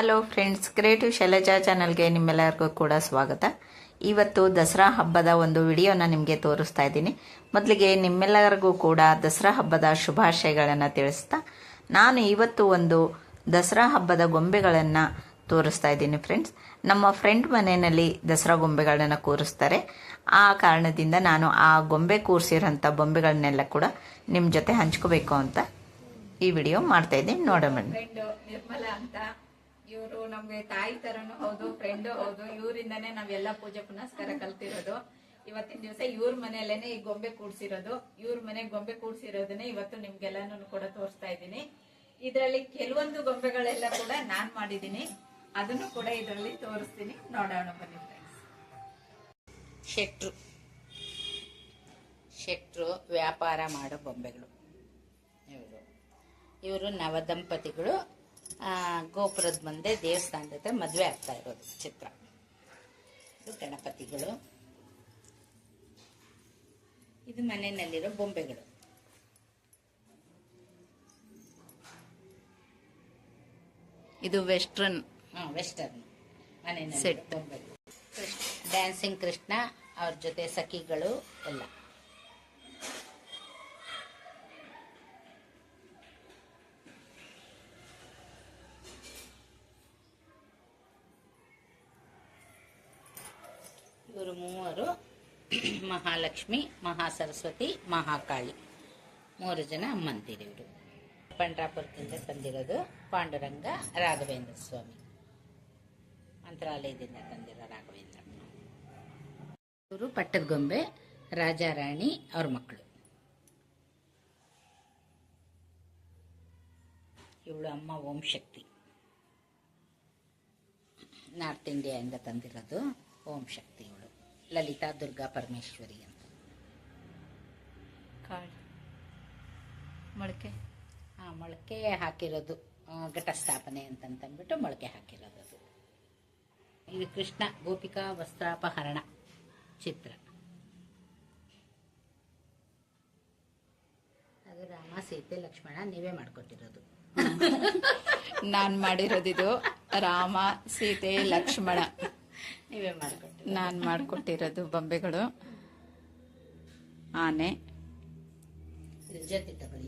Hello friends creative Shailaja ಚಾನಲ್ಗೆ ನಿಮ್ಮೆಲ್ಲರಿಗೂ ಕೂಡ ಸ್ವಾಗತ. ಇವತ್ತು ದಸರಾ ಹಬ್ಬದ ಒಂದು ವಿಡಿಯೋನ ನಿಮಗೆ ತೋರಿಸ್ತಾ ಇದ್ದೀನಿ. ಮೊದಲಿಗೆ ನಿಮ್ಮೆಲ್ಲರಿಗೂ ಕೂಡ ದಸರಾ ಹಬ್ಬದ ಶುಭಾಶಯಗಳನ್ನು ತಿಳಿಸ್ತಾ, ನಾನು ಇವತ್ತು ಒಂದು ದಸರಾ ಹಬ್ಬದ ಗೊಂಬೆಗಳನ್ನು ತೋರಿಸ್ತಾ ಇದ್ದೀನಿ ಫ್ರೆಂಡ್ಸ್ ನಮ್ಮ ಫ್ರೆಂಡ್ ಮನೆಯಲ್ಲಿ ದಸರಾ ಗೊಂಬೆಗಳನ್ನು ಕೂರಿಸ್ತಾರೆ. ಆ ಕಾರಣದಿಂದ ನಾನು ಆ ಗೊಂಬೆ ಕೂರಿಸಿರೋಂಥ ಬೊಂಬೆಗಳನ್ನೆಲ್ಲ ಕೂಡ ನಿಮ್ಮ ಜೊತೆ ಹಂಚ್ಕೋಬೇಕು ಅಂತ ಈ ವಿಡಿಯೋ ಮಾಡ್ತಾ ಇದ್ದೀನಿ. ನೋಡೋಣ. ಇವರು ನಮ್ಗೆ ತಾಯಿ ತರನು ಹೌದು ಫ್ರೆಂಡ್ ಹೌದು, ಇವರಿಂದಾನೇ ನಾವೆಲ್ಲ ಪೂಜೆ ಪುನಸ್ಕಾರ ಕಲ್ತಿರೋದು. ಇವತ್ತಿನ ದಿವಸ ಇವ್ರ ಮನೆಯಲ್ಲೇನೆ ಈ ಗೊಂಬೆ ಕೂಡ್ಸಿರೋದು. ಇವ್ರ ಮನೆ ಗೊಂಬೆ ಕೂಡ್ಸಿರೋದನ್ನೇ ಇವತ್ತು ನಿಮ್ಗೆಲ್ಲಾನು ಕೂಡ ತೋರಿಸ್ತಾ ಇದ್ದೀನಿ. ಇದರಲ್ಲಿ ಕೆಲವೊಂದು ಗೊಂಬೆಗಳೆಲ್ಲ ಕೂಡ ನಾನ್ ಮಾಡಿದ್ದೀನಿ. ಅದನ್ನು ಕೂಡ ಇದರಲ್ಲಿ ತೋರಿಸ್ತೀನಿ. ನೋಡೋಣ ಬನ್ನಿ ಶೆಟ್ರು. ಶೆಟ್ರು ವ್ಯಾಪಾರ ಮಾಡೋ ಗೊಂಬೆಗಳು. ಇವರು. ಇವರು ನವದಂಪತಿಗಳು. ಗೋಪುರದ ಮುಂದೆ ದೇವಸ್ಥಾನದ ಹತ್ರ ಮದುವೆ ಆಗ್ತಾ ಇರೋದು ಚಿತ್ರ. ಇದು ಗಣಪತಿಗಳು. ಇದು ಮನೆಯಲ್ಲಿರೋ ಬೊಂಬೆಗಳು. ಇದು ವೆಸ್ಟರ್ನ್ ವೆಸ್ಟರ್ನ್ ಮನೆಯಲ್ಲಿ. ಬೊಂಬೆಗಳು. ಡ್ಯಾನ್ಸಿಂಗ್ ಕೃಷ್ಣ ಅವ್ರ ಜೊತೆ ಸಖಿಗಳು ಎಲ್ಲ. ಇವರು ಮೂವರು, ಮಹಾಲಕ್ಷ್ಮಿ, ಮಹಾಸರಸ್ವತಿ, ಮಹಾಕಾಳಿ. ಮೂರು ಜನ ಅಮ್ಮಂತೀರಿ ಇವರು. ಪಂಡ್ರಾಪುರದಿಂದ ತಂದಿರೋದು ಪಾಂಡುರಂಗ ರಾಘವೇಂದ್ರ ಸ್ವಾಮಿ. ಮಂತ್ರಾಲಯದಿಂದ ತಂದಿರೋ ರಾಘವೇಂದ್ರ. ಇವರು ಪಟ್ಟದ ಗೊಂಬೆ, ರಾಜಾರಾಣಿ, ಅವ್ರ ಮಕ್ಕಳು. ಇವಳು ಅಮ್ಮ ಓಂ ಶಕ್ತಿ. ನಾರ್ತ್ ಇಂಡಿಯಾದಿಂದ ತಂದಿರೋದು ಓಂ ಶಕ್ತಿ ಇವಳು. ಲಲಿತಾ ದುರ್ಗಾ ಪರಮೇಶ್ವರಿ ಅಂತ. ಕಾಳು. ಮೊಳಕೆ? ಆ ಮೊಳಕೆ ಹಾಕಿರೋದು ಘಟಸ್ಥಾಪನೆ ಅಂತಂತಂದ್ಬಿಟ್ಟು ಮೊಳಕೆ ಹಾಕಿರೋದು ಅದು. ಇದು ಕೃಷ್ಣ ಗೋಪಿಕಾ ವಸ್ತ್ರಾಪಹರಣ ಚಿತ್ರ. ಅದು ರಾಮ ಸೀತೆ ಲಕ್ಷ್ಮಣ ನೀವೇ ಮಾಡ್ಕೊಟ್ಟಿರೋದು. ನಾನ್ ಮಾಡಿರೋದಿದು ರಾಮ ಸೀತೆ ಲಕ್ಷ್ಮಣ. ನೀವೇ ಮಾಡ್ಕೊಟ್ಟಿರೋದು. ನಾನ್ ಮಾಡ್ಕೊಟ್ಟಿರೋದು ಬೊಂಬೆಗಳು. ಆನೆ.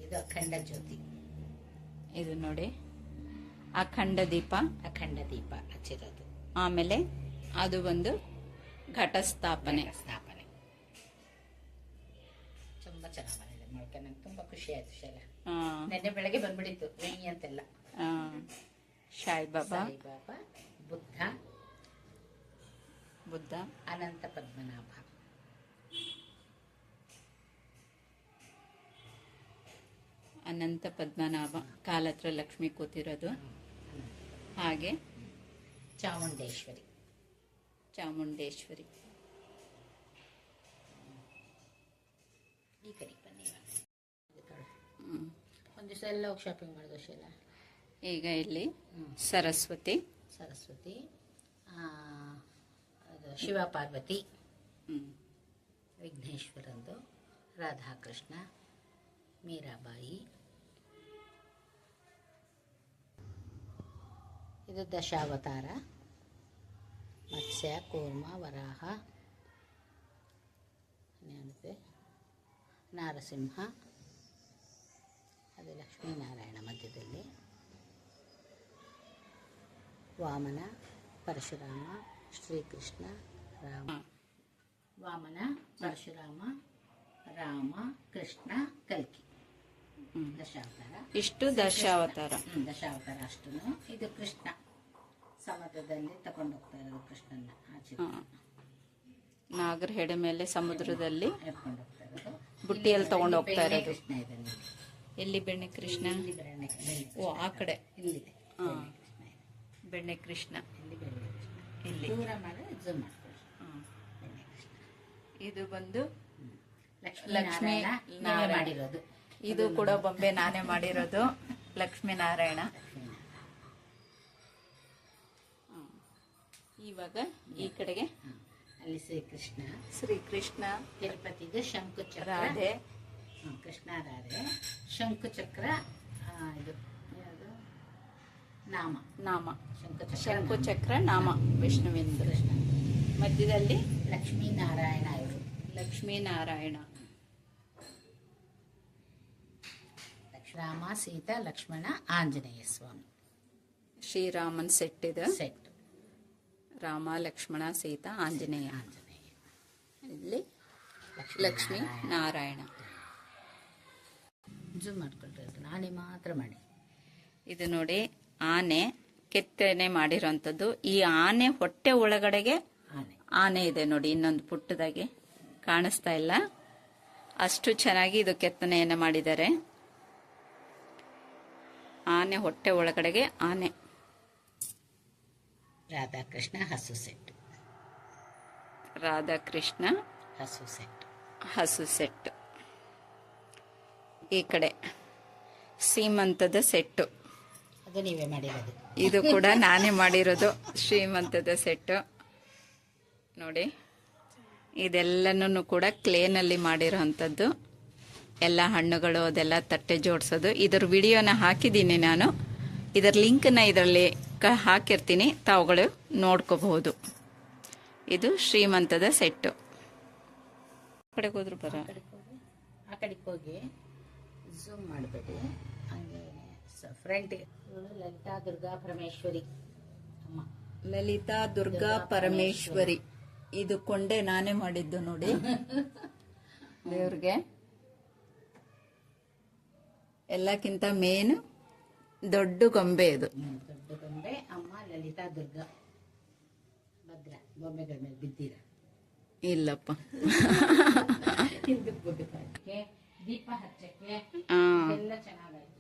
ಇದು ಅಖಂಡ ಜ್ಯೋತಿ. ಇದು ನೋಡಿ. ಅಖಂಡ ದೀಪ. ಅಖಂಡ ದೀಪ ಹಚ್ಚಿರೋದು. ಆಮೇಲೆ ಅದು ಒಂದು ಘಟಸ್ಥಾಪನೆ. ಸ್ಥಾಪನೆ ತುಂಬಾ ಚೆನ್ನಾಗಿ ಮಾಡಿದೆ ಮೊಳಕೆ ನಂಗೆ ತುಂಬಾ ಖುಷಿ ಆಯ್ತು ಶೈಲ. ನೆನ್ನೆ ಬೆಳಗ್ಗೆ ಬಂದ್ಬಿಟ್ಟಿತ್ತು ವೆಯ್ಯಿ ಅಂತೆಲ್ಲ. ಸಾಯಿಬಾಬಾ ಸಾಯಿಬಾಬಾ ಬುದ್ಧ ಬುದ್ಧ ಅನಂತ ಪದ್ಮನಾಭ. ಅನಂತ ಪದ್ಮನಾಭ ಕಾಲತ್ರ ಲಕ್ಷ್ಮಿ ಕೂತಿರೋದು. ಹಾಗೆ ಚಾಮುಂಡೇಶ್ವರಿ. ಚಾಮುಂಡೇಶ್ವರಿ. ಈ ಕಡೆ ಬನ್ನಿ. ಒಂದ್ ದಿವಸ ಎಲ್ಲ ಹೋಗಿ ಶಾಪಿಂಗ್ ಮಾಡಿದ ಶೀಲ. ಈಗ ಇಲ್ಲಿ ಸರಸ್ವತಿ. ಸರಸ್ವತಿ. ಶಿವ ಪಾರ್ವತಿ. ವಿಘ್ನೇಶ್ವರಂದು ರಾಧಾಕೃಷ್ಣ ಮೀರಾಬಾಯಿ. ಇದು ದಶಾವತಾರ ಮತ್ಸ್ಯ ಕೂರ್ಮ ವರಾಹ ನಾರಸಿಂಹ ಅದು ಲಕ್ಷ್ಮೀನಾರಾಯಣ ಮಧ್ಯದಲ್ಲಿ. ವಾಮನ ಪರಶುರಾಮ ಶ್ರೀಕೃಷ್ಣ ರಾಮ. ವಾಮನ ಪರಶುರಾಮ ರಾಮ ಕೃಷ್ಣ ಕಲ್ಕಿ. ದಶಾವತಾರ. ಇಷ್ಟು ದಶಾವತಾರ. ದಶಾವತಾರ ಅಷ್ಟು ಇದು ಕೃಷ್ಣ. ಸಮುದ್ರದಲ್ಲಿ ತಗೊಂಡು ಹೋಗ್ತಾ ಇರೋದು ಕೃಷ್ಣನ ಆಚೆ. ನಾಗರ ಹೆಡೆ ಮೇಲೆ ಸಮುದ್ರದಲ್ಲಿ ಎತ್ಕೊಂಡು ಹೋಗ್ತಾ ಇರೋದು. ಬುಟ್ಟಿಯಲ್ಲಿ ತಗೊಂಡು ಹೋಗ್ತಾ ಇರೋದು. ಕೃಷ್ಣ ಇದೆ ನೋಡಿ. ಎಲ್ಲಿ ಬೆಣ್ಣೆ ಕೃಷ್ಣ? ಓ ಆ ಕಡೆ. ಬೆಣ್ಣೆ ಕೃಷ್ಣ ಇಲ್ಲಿ. ದೂರ ಮಾಡ್ಕೊಳ್ಳಿ. ಕೃಷ್ಣ ಇದು ಬಂದು ಲಕ್ಷ್ಮೀ ಮಾಡಿರೋದು. ಇದು ಕೂಡ ಬೊಂಬೆ ನಾನೇ ಮಾಡಿರೋದು. ಲಕ್ಷ್ಮೀನಾರಾಯಣ ಲಕ್ಷ್ಮೀ ನಾರಾಯಣ. ಇವಾಗ ಈ ಕಡೆಗೆ. ಅಲ್ಲಿ ಶ್ರೀಕೃಷ್ಣ. ಶ್ರೀಕೃಷ್ಣ ತಿರುಪತಿದು ಶಂಕು ಚಕ್ರ ರಾಧೆ ಕೃಷ್ಣ ರಾಧೆ. ಶಂಕು ಚಕ್ರ ಇದು. ನಾಮ. ನಾಮ. ಶಂಕುಚಕ್ರ ಚಕ್ರ ನಾಮ. ವಿಷ್ಣುವೇಂದ್ರ ಕೃಷ್ಣ. ಮಧ್ಯದಲ್ಲಿ? ಲಕ್ಷ್ಮೀನಾರಾಯಣ ಇವರು. ಲಕ್ಷ್ಮೀನಾರಾಯಣ. ರಾಮ ಸೀತಾ ಲಕ್ಷ್ಮಣ ಆಂಜನೇಯ ಸ್ವಾಮಿ. ಶ್ರೀರಾಮನ್ ಸೆಟ್ ಇದೆ. ಸೆಟ್ ರಾಮ ಲಕ್ಷ್ಮಣ ಸೀತಾ ಆಂಜನೇಯ. ಆಂಜನೇಯ. ಇಲ್ಲಿ ಲಕ್ಷ್ಮೀ ನಾರಾಯಣ. ಜೂಮ್ ಮಾಡ್ಕೊಳ್ರಿ ನಾನೇ ಮಾತ್ರ ಮಾಡಿ. ಇದು ನೋಡಿ ಆನೆ ಕೆತ್ತನೆ ಮಾಡಿರೋಂಥದ್ದು ಈ ಆನೆ ಹೊಟ್ಟೆ ಒಳಗಡೆಗೆ ಆನೆ. ಆನೆ ಇದೆ ನೋಡಿ ಇನ್ನೊಂದು ಪುಟ್ಟದಾಗಿ ಕಾಣಿಸ್ತಾ ಇಲ್ಲ. ಅಷ್ಟು ಚೆನ್ನಾಗಿ ಇದು ಕೆತ್ತನೆಯನ್ನು ಮಾಡಿದ್ದಾರೆ. ಆನೆ ಹೊಟ್ಟೆ ಒಳಗಡೆಗೆ ಆನೆ. ರಾಧಾಕೃಷ್ಣ ಹಸು ಸೆಟ್. ರಾಧಾಕೃಷ್ಣ ಹಸು ಸೆಟ್. ಹಸು ಸೆಟ್. ಈ ಕಡೆ ಸೀಮಂತದ ಸೆಟ್ಟು. ಅದು ನೀವೇ ಮಾಡಿರೋದು. ಇದು ಕೂಡ ನಾನೇ ಮಾಡಿರೋದು. ಶ್ರೀಮಂತದ ಸೆಟ್ಟು. ನೋಡಿ ಇದೆಲ್ಲನೂ ಕೂಡ ಕ್ಲೇನಲ್ಲಿ ಮಾಡಿರೋವಂಥದ್ದು ಎಲ್ಲ ಹಣ್ಣುಗಳು ಅದೆಲ್ಲ ತಟ್ಟೆ ಜೋಡಿಸೋದು. ಇದರ ವಿಡಿಯೋನ ಹಾಕಿದ್ದೀನಿ ನಾನು. ಇದರ ಲಿಂಕನ್ನ ಇದರಲ್ಲಿ ಕ ಹಾಕಿರ್ತೀನಿ. ತಾವುಗಳು ನೋಡ್ಕೋಬಹುದು. ಇದು ಶ್ರೀಮಂತದ ಸೆಟ್ಟು. ಕಡೆಗೆ ಹೋದ್ರು ಬರ. ಆ ಕಡೆಗೆ ಹೋಗಿ. ಝೂಮ್ ಮಾಡಬೇಡಿ. ಹಂಗೆ ಫ್ರಂಟ್ ಇವಳು ಲಲಿತಾ ದುರ್ಗಾ ಪರಮೇಶ್ವರಿ. ಲಲಿತಾ ದುರ್ಗಾ ಪರಮೇಶ್ವರಿ. ಇದು ಕೊಂಡೆ ನಾನೇ ಮಾಡಿದ್ದು ನೋಡಿ. ದೇವ್ರಿಗೆ. ಎಲ್ಲಕ್ಕಿಂತ ಮೇನ್ ದೊಡ್ಡ ಗೊಂಬೆ ಇದು. ದೊಡ್ಡ ಗೊಂಬೆ. ಅಮ್ಮ ಲಲಿತಾ ದುರ್ಗಾ. ಭದ್ರ. ಗೊಂಬೆಗಳ ಮೇಲೆ ಬಿದ್ದೀರ? ಇಲ್ಲಪ್ಪ. ದೀಪ ಹಚ್ಚಕ್ಕೆ. ಎಲ್ಲ ಚೆನ್ನಾಗಾಯ್ತು.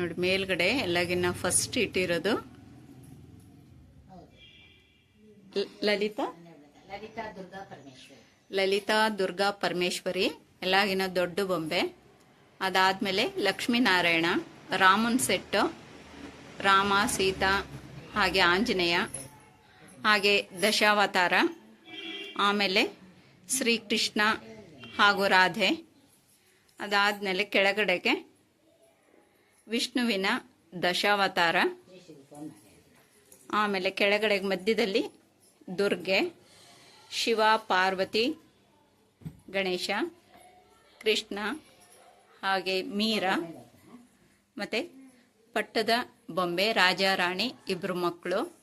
ನೋಡಿ ಮೇಲ್ಗಡೆ ಎಲ್ಲಗಿನ್ನ ಫಸ್ಟ್ ಇಟ್ಟಿರೋದು ಲಲಿತಾ? ಲಲಿತಾ ದುರ್ಗಾ ಪರಮೇಶ್ವರಿ. ಲಲಿತಾ ದುರ್ಗಾ ಪರಮೇಶ್ವರಿ ಎಲ್ಲಾಗಿನ ದೊಡ್ಡ ಬೊಂಬೆ. ಅದಾದ್ಮೇಲೆ ಲಕ್ಷ್ಮೀನಾರಾಯಣ ರಾಮನ್ ಸೆಟ್ಟು ರಾಮ ಸೀತಾ ಹಾಗೆ ಆಂಜನೇಯ ಹಾಗೆ ದಶಾವತಾರ ಆಮೇಲೆ ಶ್ರೀಕೃಷ್ಣ ಹಾಗೂ ರಾಧೆ. ಅದಾದ್ಮೇಲೆ ಕೆಳಗಡೆಗೆ ವಿಷ್ಣುವಿನ ದಶಾವತಾರ. ಆಮೇಲೆ ಕೆಳಗಡೆ ಮಧ್ಯದಲ್ಲಿ ದುರ್ಗೆ, ಶಿವ, ಪಾರ್ವತಿ, ಗಣೇಶ, ಕೃಷ್ಣ, ಹಾಗೆ ಮೀರ, ಮತ್ತೆ ಪಟ್ಟದ ಬೊಂಬೆ, ರಾಜ, ರಾಣಿ, ಇಬ್ರು ಮಕ್ಕಳು.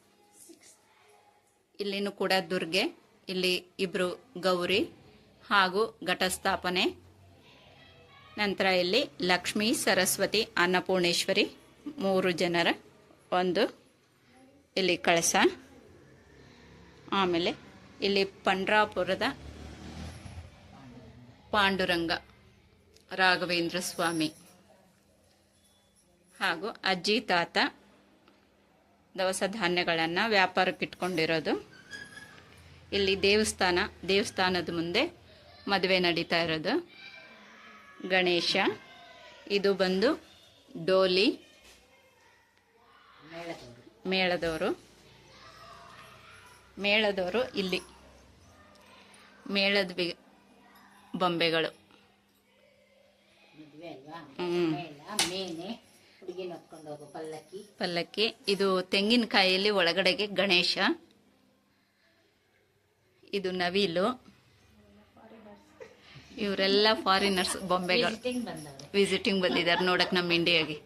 ಇಲ್ಲಿನೂ ಕೂಡ ದುರ್ಗೆ, ಇಲ್ಲಿ ಇಬ್ರು ಗೌರಿ ಹಾಗೂ ಘಟಸ್ಥಾಪನೆ. ನಂತರ ಇಲ್ಲಿ ಲಕ್ಷ್ಮೀ, ಸರಸ್ವತಿ, ಅನ್ನಪೂರ್ಣೇಶ್ವರಿ ಮೂರು ಜನರ ಒಂದು ಇಲ್ಲಿ ಕಳಸ. ಆಮೇಲೆ ಇಲ್ಲಿ ಪಂಡ್ರಾಪುರದ ಪಾಂಡುರಂಗ ರಾಘವೇಂದ್ರ ಸ್ವಾಮಿ ಹಾಗೂ ಅಜ್ಜಿ, ತಾತ ದವಸ ಧಾನ್ಯಗಳನ್ನು ವ್ಯಾಪಾರಕ್ಕೆ ಇಟ್ಕೊಂಡಿರೋದು. ಇಲ್ಲಿ ದೇವಸ್ಥಾನ, ದೇವಸ್ಥಾನದ ಮುಂದೆ ಮದುವೆ ನಡೀತಾ ಇರೋದು. ಗಣೇಶ ಇದು ಬಂದು ಡೋಲಿ ಮೇಳದವರು. ಮೇಳದವರು ಇಲ್ಲಿ. ಮೇಳದ ಬಿ- ಬೊಂಬೆಗಳು ಪಲ್ಲಕ್ಕಿ. ಇದು ತೆಂಗಿನಕಾಯಿಯಲ್ಲಿ ಒಳಗಡೆಗೆ ಗಣೇಶ. ಇದು ನವಿಲು. ಇವರೆಲ್ಲ ಫಾರಿನರ್ಸ್ ಬೊಂಬೆಗಳು ವಿಸಿಟಿಂಗ್ ಬಂದಿದ್ದಾರೆ ನೋಡಕ್ ನಮ್ಮ ಇಂಡಿಯಾಗೆ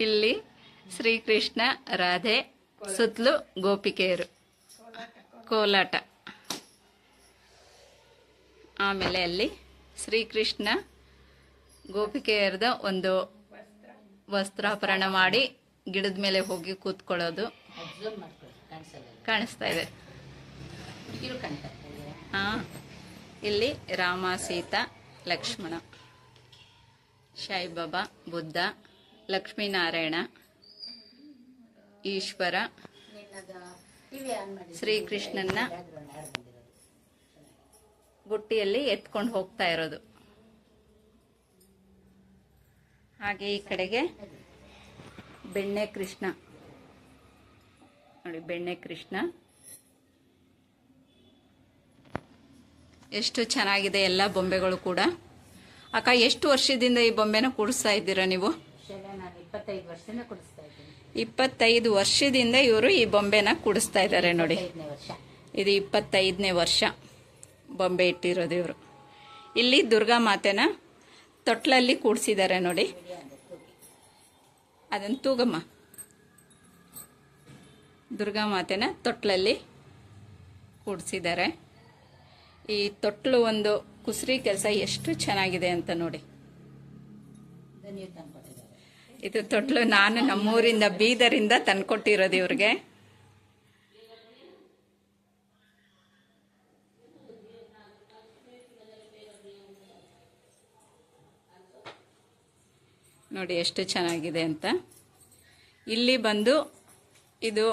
ಇಲ್ಲಿ ಶ್ರೀಕೃಷ್ಣ ರಾಧೆ ಸುತ್ತಲೂ ಗೋಪಿಕೆಯರು. ಕೋಲಾಟ. ಆಮೇಲೆ ಅಲ್ಲಿ ಶ್ರೀಕೃಷ್ಣ ಗೋಪಿಕೆಯರದ ಒಂದು ವಸ್ತ್ರಾಪರಣ ಮಾಡಿ ಗಿಡದ ಮೇಲೆ ಹೋಗಿ ಕೂತ್ಕೊಳ್ಳೋದು ಕಾಣಿಸ್ತಾ ಇದೆ. ಹಾ. ಇಲ್ಲಿ ರಾಮ, ಸೀತಾ, ಲಕ್ಷ್ಮಣ. ಸಾಯಿಬಾಬಾ ಬುದ್ಧ, ಲಕ್ಷ್ಮೀನಾರಾಯಣ, ಈಶ್ವರ ಶ್ರೀಕೃಷ್ಣನ ಬುಟ್ಟಿಯಲ್ಲಿ ಎತ್ಕೊಂಡು ಹೋಗ್ತಾ ಇರೋದು. ಹಾಗೆ ಈ ಕಡೆಗೆ ಬೆಣ್ಣೆ ಕೃಷ್ಣ. ನೋಡಿ, ಬೆಣ್ಣೆ ಕೃಷ್ಣ. ಎಷ್ಟು ಚೆನ್ನಾಗಿದೆ ಎಲ್ಲ ಬೊಂಬೆಗಳು ಕೂಡ. ಅಕ್ಕ ಎಷ್ಟು ವರ್ಷದಿಂದ ಈ ಬೊಂಬೆನ ಕೂಡಿಸ್ತಾ ಇದ್ದೀರಾ ನೀವು? ಇಪ್ಪತ್ತೈದು ವರ್ಷದಿಂದ ಇವರು ಈ ಬೊಂಬೆನ ಕೂಡಿಸ್ತಾ ಇದ್ದಾರೆ ನೋಡಿ. ಇದು ಇಪ್ಪತ್ತೈದನೇ ವರ್ಷ ಬೊಂಬೆ ಇಟ್ಟಿರೋದು ಇವರು. ಇಲ್ಲಿ ದುರ್ಗಾ ಮಾತೆನ ತೊಟ್ಲಲ್ಲಿ ಕೂಡಿಸಿದ್ದಾರೆ ನೋಡಿ. ಅದನ್ನು ತೂಗಮ್ಮ. ದುರ್ಗಾ ಮಾತೆನ ತೊಟ್ಲಲ್ಲಿ ಕೂಡಿಸಿದ್ದಾರೆ. ಈ ತೊಟ್ಲು ಒಂದು ಕುಸ್ರಿ ಕೆಲಸ ಎಷ್ಟು ಚೆನ್ನಾಗಿದೆ ಅಂತ ನೋಡಿ. ಇದು ತೊಟ್ಲು ನಾನು ನಮ್ಮೂರಿಂದ ಬೀದರಿಂದ ತಂದ್ಕೊಟ್ಟಿರೋದು ಇವ್ರಿಗೆ. ನೋಡಿ ಎಷ್ಟು ಚೆನ್ನಾಗಿದೆ ಅಂತ. ಇಲ್ಲಿ ಬಂದು ಇದು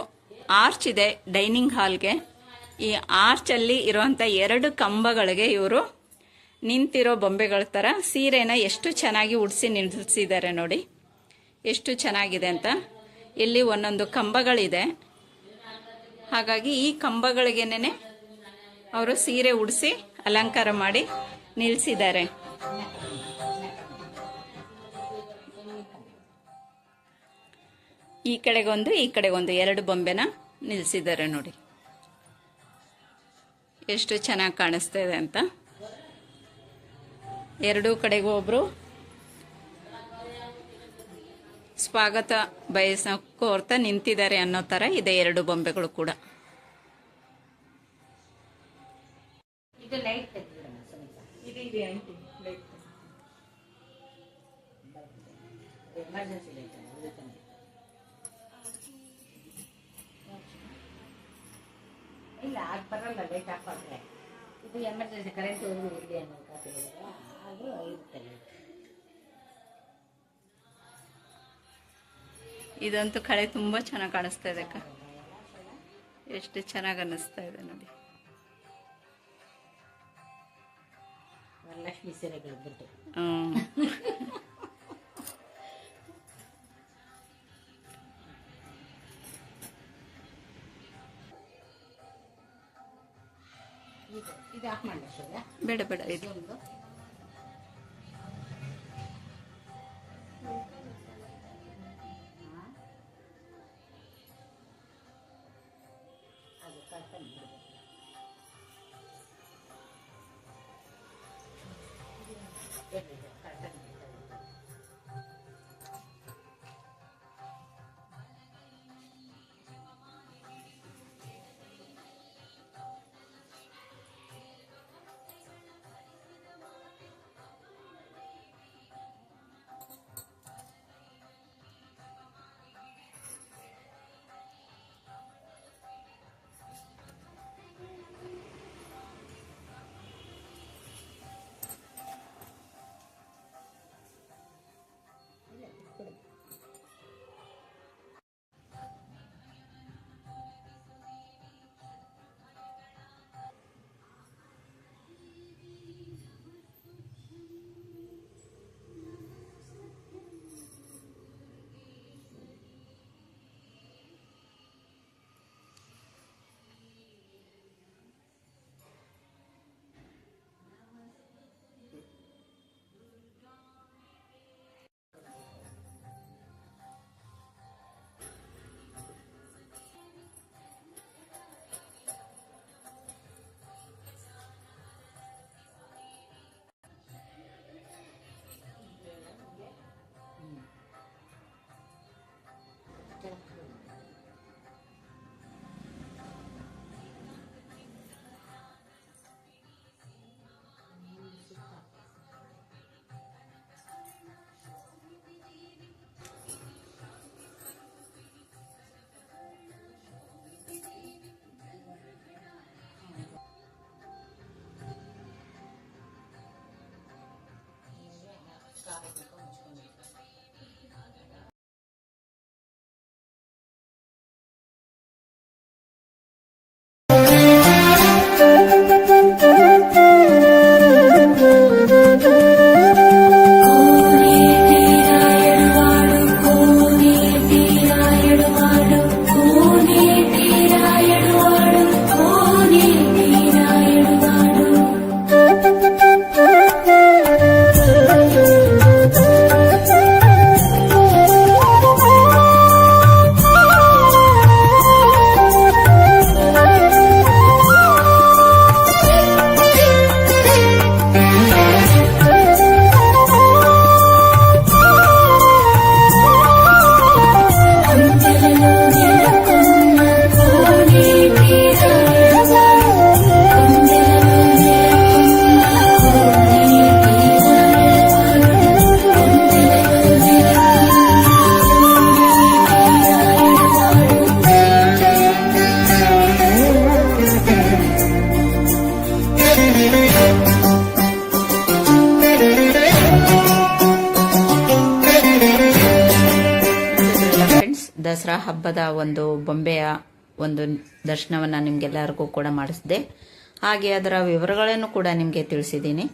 ಆರ್ಚ್ ಇದೆ ಡೈನಿಂಗ್ ಹಾಲ್ಗೆ. ಈ ಆರ್ಚಲ್ಲಿ ಇರುವಂಥ ಎರಡು ಕಂಬಗಳಿಗೆ ಇವರು ನಿಂತಿರೋ ಬೊಂಬೆಗಳ ಥರ ಸೀರೆನ ಎಷ್ಟು ಚೆನ್ನಾಗಿ ಉಡಿಸಿ ನಿಲ್ಲಿಸಿದ್ದಾರೆ ನೋಡಿ. ಎಷ್ಟು ಚೆನ್ನಾಗಿದೆ ಅಂತ. ಇಲ್ಲಿ ಒಂದೊಂದು ಕಂಬಗಳಿದೆ. ಹಾಗಾಗಿ ಈ ಕಂಬಗಳಿಗೇನೆ ಅವರು ಸೀರೆ ಉಡಿಸಿ ಅಲಂಕಾರ ಮಾಡಿ ನಿಲ್ಲಿಸಿದ್ದಾರೆ ಈ ಕಡೆಗೊಂದು ಈ ಕಡೆಗೊಂದು ಎರಡು ಬೊಂಬೆನ ನಿಲ್ಲಿಸಿದ್ದಾರೆ ನೋಡಿ. ಎಷ್ಟು ಚೆನ್ನಾಗಿ ಕಾಣಿಸ್ತಾ ಇದೆ ಅಂತ. ಎರಡೂ ಕಡೆಗೂ ಒಬ್ರು ಸ್ವಾಗತ ಬಯಸ ಕೋರ್ತಾ ನಿಂತಿದ್ದಾರೆ ಅನ್ನೋ ತರ ಇದೆ ಎರಡು ಬೊಂಬೆಗಳು ಕೂಡ. ಎಮರ್ಜೆನ್ಸಿ ಬರಲ್ಲ ಲೈಟ್ ಆಫ್ ಆದರೆ ಇದು ಎಮರ್ಜೆನ್ಸಿ ಕರೆಂಟ್ ಹೋಗಿ ಇರಲಿ ಅನ್ನೋ ಖಾತೆಗಳಿಲ್ಲ ಅದು ಇರುತ್ತೆ ಇದಂತೂ ಕಳೆ ತುಂಬಾ ಚೆನ್ನಾಗಿ ಕಾಣಿಸ್ತಾ ಇದೆ ಅಕ್ಕ. ಎಷ್ಟು ಚೆನ್ನಾಗಿ ಅನ್ನಿಸ್ತಾ ಇದೆ ನೋಡಿ. ವರಲಕ್ಷ್ಮಿ ಸೀರೆಗಳು ಬಿಟ್ಟು ಹ್ಮ್. ಬೇಡ ಬೇಡ ಇದು ದರ್ಶನವನ್ನು ನಿಮಗೆಲ್ಲರಿಗೂ ಕೂಡ ಮಾಡಿಸಿದೆ. ಹಾಗೆ ಅದರ ವಿವರಗಳನ್ನು ಕೂಡ ನಿಮಗೆ ತಿಳಿಸಿದ್ದೀನಿ.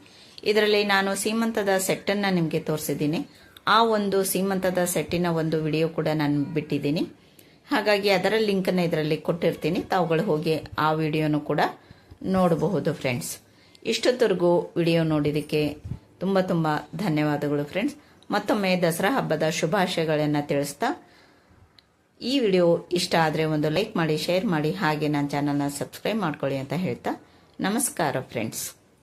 ಇದರಲ್ಲಿ ನಾನು ಸೀಮಂತದ ಸೆಟ್ಟನ್ನು ನಿಮಗೆ ತೋರಿಸಿದ್ದೀನಿ. ಆ ಒಂದು ಸೀಮಂತದ ಸೆಟ್ಟಿನ ಒಂದು ವಿಡಿಯೋ ಕೂಡ ನಾನು ಬಿಟ್ಟಿದ್ದೀನಿ. ಹಾಗಾಗಿ ಅದರ ಲಿಂಕನ್ನು ಇದರಲ್ಲಿ ಕೊಟ್ಟಿರ್ತೀನಿ. ತಾವುಗಳು ಹೋಗಿ ಆ ವಿಡಿಯೋನು ಕೂಡ ನೋಡಬಹುದು ಫ್ರೆಂಡ್ಸ್. ಇಷ್ಟೊತ್ತರೆಗೂ ವಿಡಿಯೋ ನೋಡಿದ್ದಕ್ಕೆ ತುಂಬ ತುಂಬ ಧನ್ಯವಾದಗಳು ಫ್ರೆಂಡ್ಸ್. ಮತ್ತೊಮ್ಮೆ ದಸರಾ ಹಬ್ಬದ ಶುಭಾಶಯಗಳನ್ನು ತಿಳಿಸ್ತಾ ಈ ವಿಡಿಯೋ ಇಷ್ಟ ಆದರೆ ಒಂದು ಲೈಕ್ ಮಾಡಿ, ಶೇರ್ ಮಾಡಿ, ಹಾಗೆ ನನ್ನ ಚಾನಲ್ನ ಸಬ್ಸ್ಕ್ರೈಬ್ ಮಾಡ್ಕೊಳ್ಳಿ ಅಂತ ಹೇಳ್ತಾ ನಮಸ್ಕಾರ ಫ್ರೆಂಡ್ಸ್